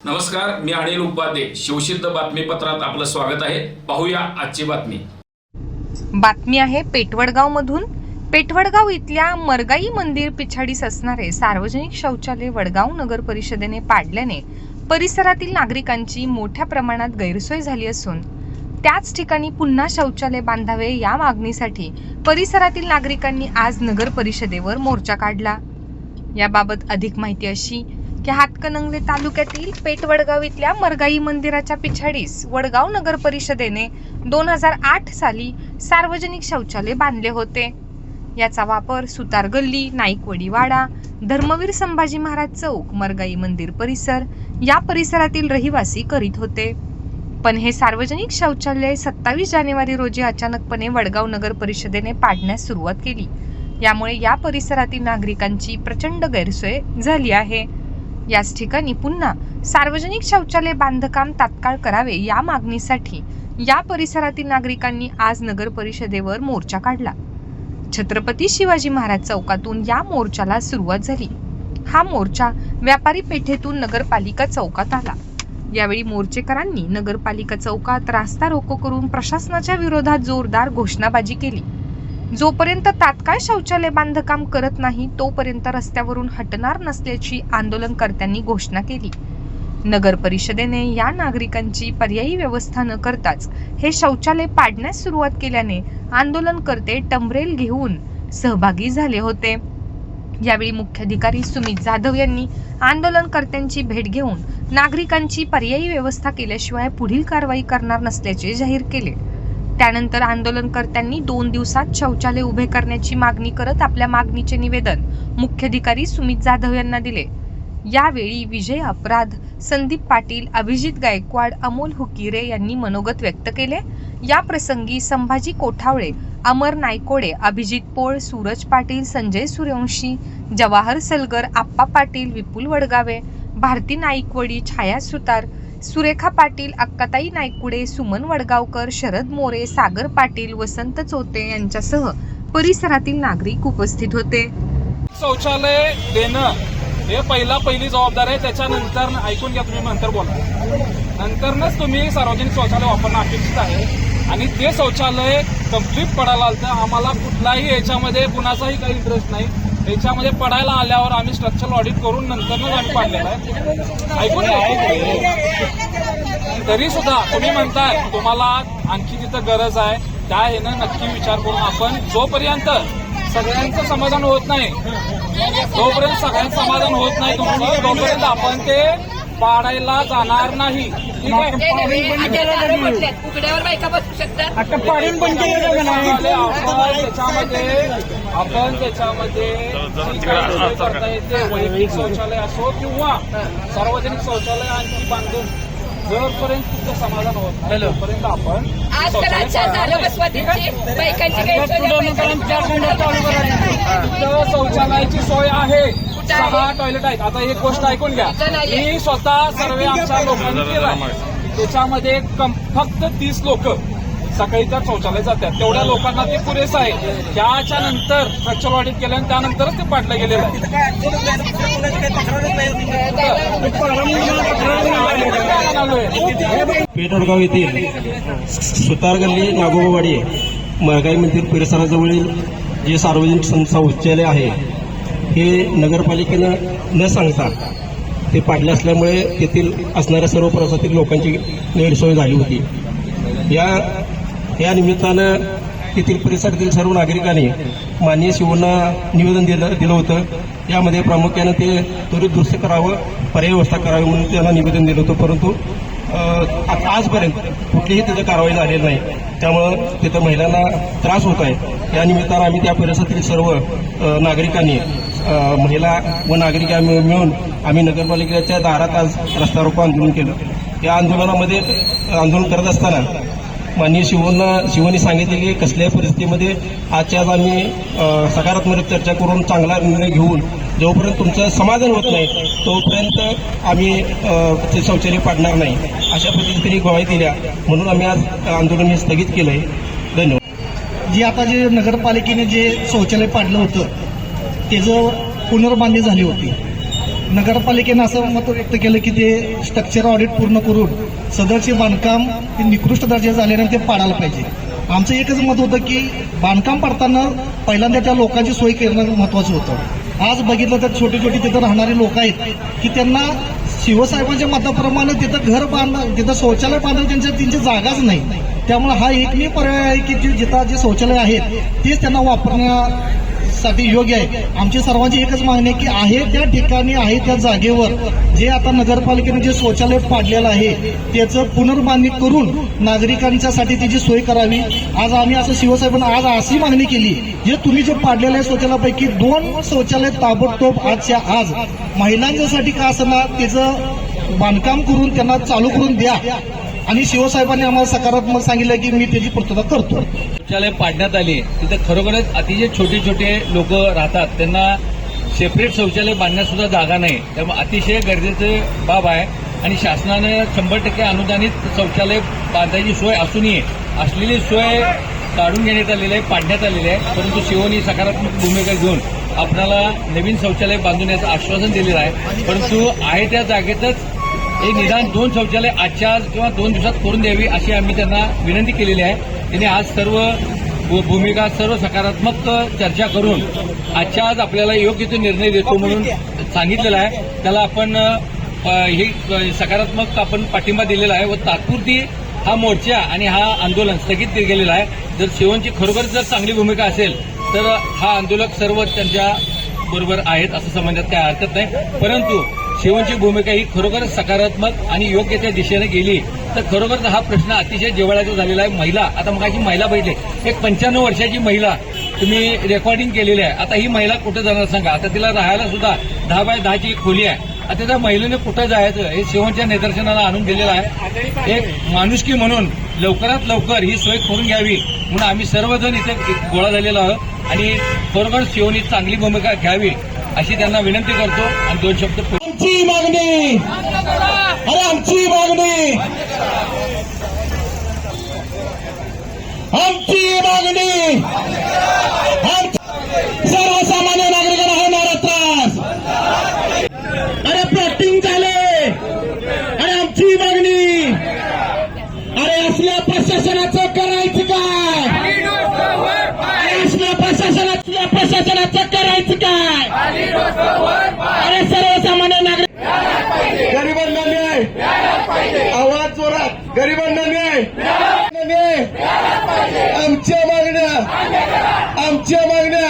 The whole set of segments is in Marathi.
नमस्कार मी अनिल उपाध्ये. शिवसिद्ध बातमीपत्रात आपलं स्वागत आहे. पाहूया आजची बातमी. बातमी आहे पेटवडगाव मधून पेटवडगाव इथल्या मरगाई मंदिर पिछाडीस असणारे सार्वजनिक शौचालय वडगाव नगर परिषदेने पाडल्याने परिसरातील नागरिकांची मोठ्या प्रमाणात गैरसोय झाली असून त्याच ठिकाणी पुन्हा शौचालय बांधावे या मागणीसाठी परिसरातील नागरिकांनी आज नगर परिषदेवर मोर्चा काढला. याबाबत अधिक माहिती अशी की हातकणंगले तालुक्यातील पेटवडगाव इथल्या मरगाई मंदिराच्या पिछाडीस वडगाव नगर परिषदेने दोन हजार आठ साली सार्वजनिक शौचालय बांधले होते. याचा वापर सुतार गल्ली नाईकवडी वाडा धर्मवीर संभाजी महाराज चौक मरगाई मंदिर परिसर या परिसरातील रहिवासी करीत होते. पण हे सार्वजनिक शौचालय सत्तावीस जानेवारी रोजी अचानकपणे वडगाव नगर परिषदेने पाडण्यास सुरुवात केली. यामुळे या परिसरातील नागरिकांची प्रचंड गैरसोय झाली आहे. याच ठिकाणी पुन्हा सार्वजनिक शौचालय बांधकाम तात्काळ करावे या मागणीसाठी या परिसरातील नागरिकांनी आज नगर परिषदेवर मोर्चा काढला. छत्रपती शिवाजी महाराज चौकातून या मोर्चाला सुरुवात झाली. हा मोर्चा व्यापारी पेठेतून नगरपालिका चौकात आला. यावेळी मोर्चेकरांनी नगरपालिका चौकात रास्ता रोको करून प्रशासनाच्या विरोधात जोरदार घोषणाबाजी केली. जोपर्यंत तात्काळ शौचालय बांधकाम करत नाही तोपर्यंत रस्त्यावरून हटणार नसल्याची आंदोलनकर्त्यांनी घोषणा केली. नगर परिषदेने या नागरिकांची पर्यायी व्यवस्था न करताच हे शौचालय पाडण्यास सुरुवात केल्याने आंदोलनकर्ते टमरेल घेऊन सहभागी झाले होते. यावेळी मुख्याधिकारी सुमित जाधव यांनी आंदोलनकर्त्यांची भेट घेऊन नागरिकांची पर्यायी व्यवस्था केल्याशिवाय पुढील कारवाई करणार नसल्याचे जाहीर केले. त्यानंतर आंदोलनकर्त्यांनी दोन दिवसात शौचालय उभे करण्याची मागणी करत आपल्या मागणीचे निवेदन मुख्याधिकारी सुमित जाधव यांना दिले. यावेळी विजय अपराध संदीप पाटील अभिजित गायकवाड अमोल हुकिरे यांनी मनोगत व्यक्त केले. या प्रसंगी संभाजी कोठावळे अमर नायकोडे अभिजित पोळ सूरज पाटील संजय सूर्यवंशी जवाहर सलगर आप्पा पाटील विपुल वडगावे भारती नाईकवडी छाया सुतार सुरेखा पाटील अक्काताई नायकुडे सुमन वडगावकर शरद मोरे सागर पाटील वसंत चोते यांच्यासह परिसरातील नागरिक उपस्थित होते. शौचालय देणं हे पहिला पहिली जबाबदारी आहे त्याच्यानंतर ऐकून घ्या तुम्ही नंतर बोला. नंतरनच तुम्ही सार्वजनिक शौचालय वापरणं अपेक्षित आहे. आणि ते शौचालय कंप्लीट पडायला आलं तर आम्हाला कुठलाही याच्यामध्ये कुणाचाही काही इंटरेस्ट नाही. याच्यामध्ये पडायला आल्यावर आम्ही स्ट्रक्चरल ऑडिट करून नंतरच आम्ही पाडलेलं आहे. ऐकून घ्या. तरी सुद्धा तुम्ही म्हणताय तुम्हाला आणखी तिथं गरज आहे. त्या येणं नक्की विचार करून आपण जोपर्यंत सगळ्यांचं समाधान होत नाही. जोपर्यंत सगळ्यांचं समाधान होत नाही तुमचं तोपर्यंत आपण ते पाडायला जाणार नाही. ठीक आहे? उघड्यावर बायका बसू शकतात. आता पाडून पण आपण त्याच्यामध्ये आपण त्याच्यामध्ये करता येते वैयक्तिक शौचालय असो किंवा सार्वजनिक शौचालय आणखी बांधून जोपर्यंत तुमचं समाधान होत नाही तोपर्यंत आपण झालं. बसवतीची बायकांची शौचालयाची सोय आहे. सहा टॉयलेट आहेत. आता एक गोष्ट ऐकून घ्या. मी स्वतः सर्वे आमच्या लोकांनी केला त्याच्यामध्ये कम- फक्त तीस लोक. सकाळी त्या शौचालय जातात. तेवढ्या लोकांना ते पुरेसं आहे. त्याच्या नंतर स्ट्रक्चर ऑडिट केलं आणि त्यानंतरच ते पाडलं गेलेलं आहे. पेटवडगाव येथील सुतार गल्ली नागोबावाडी मरगाई मंदिर परिसराजवळील जे सार्वजनिक सं- शौचालय आहे हे नगरपालिकेनं न सांगता ते पाडले असल्यामुळे तेथील असणाऱ्या सर्व प्रवासातील लोकांची गैरसोय झाली होती. या या निमित्तानं तेथील परिसरातील सर्व नागरिकांनी मान्य शिवना निवेदन दिलं दिलं होतं. यामध्ये प्रामुख्यानं ते त्वरित दुरुस्त करावं पर्याय व्यवस्था करावी म्हणून त्यांना निवेदन दिलं होतं. परंतु आजपर्यंत कुठलीही तिथं कारवाई झालेली नाही. त्यामुळं तिथं महिलांना त्रास होत आहे. या निमित्तानं आम्ही त्या परिसरातील सर्व नागरिकांनी महिला व नागरिक आम्ही मिळून आम्ही नगरपालिकेच्या दारात आज रस्ता रोको आंदोलन केलं. या आंदोलनामध्ये आंदोलन करत असताना माननीय शिवना शिवनी सांगितले की कसल्याही परिस्थितीमध्ये आजच्या आज आम्ही सकारात्मक चर्चा करून चांगला निर्णय घेऊन जोपर्यंत तुमचं समाधान होत नाही तोपर्यंत आम्ही ते शौचालय पाडणार नाही अशा पद्धतीने ग्वाही दिल्या. म्हणून आम्ही आज आंदोलन हे स्थगित केलं आहे धन्यवाद. जे आता जे नगरपालिकेने जे शौचालय पाडलं होतं त्याचं पुनर्बांधणी झाली होती नगरपालिकेनं असं मत व्यक्त केलं की ते स्ट्रक्चर ऑडिट पूर्ण करून सदरचे बांधकाम ते निकृष्ट दर्जाचे झाल्याने ते पाडायला पाहिजे. आमचं एकच मत होतं की बांधकाम पाडताना पहिल्यांदा त्या लोकांची सोय करणं महत्वाचं होतं. आज बघितलं तर छोटी छोटी तिथं राहणारे लोक आहेत की त्यांना शिवसाहेबांच्या मताप्रमाणे तिथं घर बांधणं तिथं शौचालय बांधणं त्यांच्या त्यांची जागाच नाही. त्यामुळे हा एकमेव पर्याय आहे की जिथं जे शौचालय आहेत तेच त्यांना वापरण्या वापरण्यासाठी योग्य आहे. आमची सर्वांची एकच मागणी आहे की आहे त्या ठिकाणी आहे त्या जागेवर जे आता नगरपालिकेने जे शौचालय पाडलेलं आहे त्याचं पुनर्बांधणी करून नागरिकांच्यासाठी त्याची सोय करावी. आज आम्ही असं शिवसाहेबांना आज अशी मागणी केली जे तुम्ही जे पाडलेलं आहे शौचालयापैकी दोन शौचालय ताबडतोब आजच्या आज. महिलांच्यासाठी का असणार त्याचं बांधकाम करून त्यांना चालू करून द्या. आणि शिवसाहेबांनी आम्हाला सकारात्मक सांगितलं की मी त्याची पूर्तता करतो. शौचालय पाडण्यात आले तिथे खरोखरच अतिशय छोटे छोटे लोक राहतात. त्यांना सेपरेट शौचालय बांधण्यास सुद्धा जागा नाही. त्यामुळे अतिशय गरजेचं बाब आहे. आणि शासनानं शंभर टक्के अनुदानित शौचालय बांधायची सोय असूनही असलेली सोय काढून घेण्यात आलेली आहे पाडण्यात आलेली आहे. परंतु शिवनी सकारात्मक भूमिका घेऊन आपणाला नवीन शौचालय बांधून याचं आश्वासन दिलेलं आहे. परंतु आहे त्या जागेतच हे निदान दोन शौचालय आजच्या आज किंवा दोन दिवसात करून द्यावी अशी आम्ही त्यांना विनंती केलेली आहे. त्यांनी आज सर्व भू- भूमिका सर्व सकारात्मक चर्चा करून आजच्या आज आपल्याला योग्य तो निर्णय देतो म्हणून सांगितलेला आहे. त्याला आपण हे सकारात्मक आपण पाठिंबा दिलेला आहे व तात्पुरती हा मोर्चा आणि हा आंदोलन स्थगित केलेला आहे. जर शिवनची खरोखर जर चांगली भूमिका असेल तर हा आंदोलक सर्व त्यांच्या बरोबर आहेत असं समजण्यात काय हरकत नाही. परंतु शिवनची भूमिका ही खरोखर सकारात्मक आणि योग्य त्या दिशेने गेली तर खरोखर हा प्रश्न अतिशय जिव्हाळ्याचा झालेला आहे. महिला आता मग अशी महिला पाहिजे एक पंच्याण्णव वर्षाची महिला तुम्ही रेकॉर्डिंग केलेली आहे. आता ही महिला कुठे जाणार सांगा? आता तिला राहायला सुद्धा दहा बाय दहाची एक खोली आहे. आता त्या महिलेने कुठं जायचं हे शिवणच्या निदर्शनाला आणून दिलेलं आहे. एक माणुसकी म्हणून लवकरात लवकर ही सोय करून घ्यावी म्हणून आम्ही सर्वजण इथे गोळा झालेलो आहोत आणि खरोखर शिवनी चांगली भूमिका घ्यावी अशी त्यांना विनंती करतो आणि दोन शब्द आमची मागणी. अरे आमची मागणी. आमची मागणी. सर्वसामान्य नागरिकांना होणारा त्रास. अरे प्लॉटिंग झाले. अरे आमची मागणी. अरे असल्या प्रशासनाचं करायचं काय अरे असल्या प्रशासनात प्रशासनाचं करायचं काय? अरे सर्व नागरिक गरिबांना न्याय आवाज जोरात गरिबांना न्याय. न्याय. आमच्या मागण्या. आमच्या मागण्या.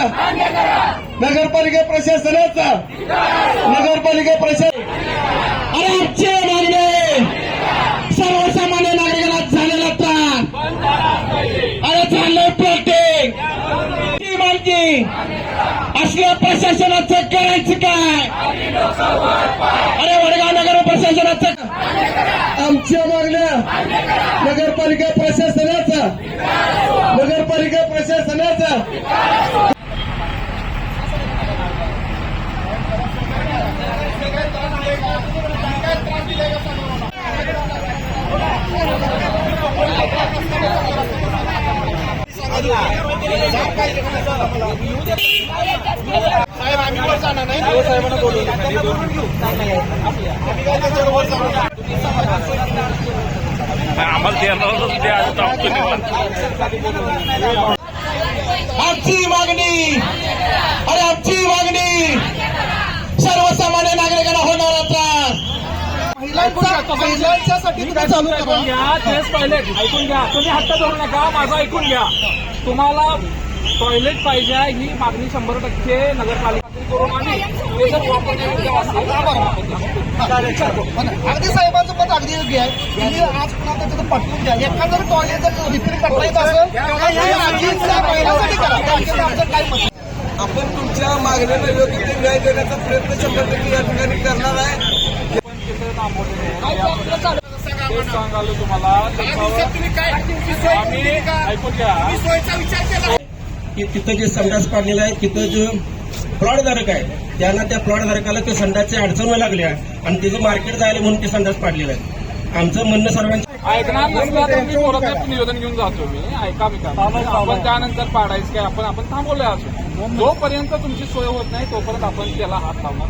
नगरपालिका प्रशासनाचा. नगरपालिका प्रशासन. अरे आमच्या मागण्या सर्वसामान्य नागरिकांना झालेला त्रास अरे झालं प्रत्येक ती मागणी असल्या प्रशासनाचं करायचं काय? अरे वडगाव नगर प्रशासनाचं आमच्या मागण्या नगरपालिका प्रशासनाचा नगरपालिका प्रशासनाचा. आमची मागणी. अरे आमची मागणी. सर्वसामान्य नागरिकांना होणारा त्रास महिलांच्यासाठी तुम्ही चालू ऐकून घ्या तेच टॉयलेट ऐकून घ्या. तुम्ही हट्ट धरू नका माझं ऐकून घ्या. तुम्हाला टॉयलेट पाहिजे आहे ही मागणी शंभर टक्के नगरपालिका करून असेल अगदी साहेबांचं मत अगदी योग्य आहे आज पुन्हा तिथं पटवून द्या. एखादं टॉयलेट जर रिपेअर करता असेल. आपण तुमच्या मागण्याला योग्य ते न्याय देण्याचा प्रयत्न शंभर टक्के या ठिकाणी करणार आहे. सांगालो तुम्हाला. त्याच्यावर आम्ही ऐकून घ्या. की तिथं जे संडास पाडलेला आहे तिथं जो प्लॉट धारक आहे. त्यांना त्या प्लॉट धारकाला ते संडासची अडचण व्हायला लागली आहे आणि त्याचं मार्केट जायला म्हणून ते संडास पाडलेलं आहे. आमचं म्हणणं सर्वांचं ऐकणार नसला तर मी निवेदन घेऊन जातो मी. ऐका मी का आपण त्यानंतर पाडायचं काय? आपण आपण थांबवलंय अजून. जोपर्यंत तुमची सोय होत नाही तोपर्यंत आपण त्याला हात लावणार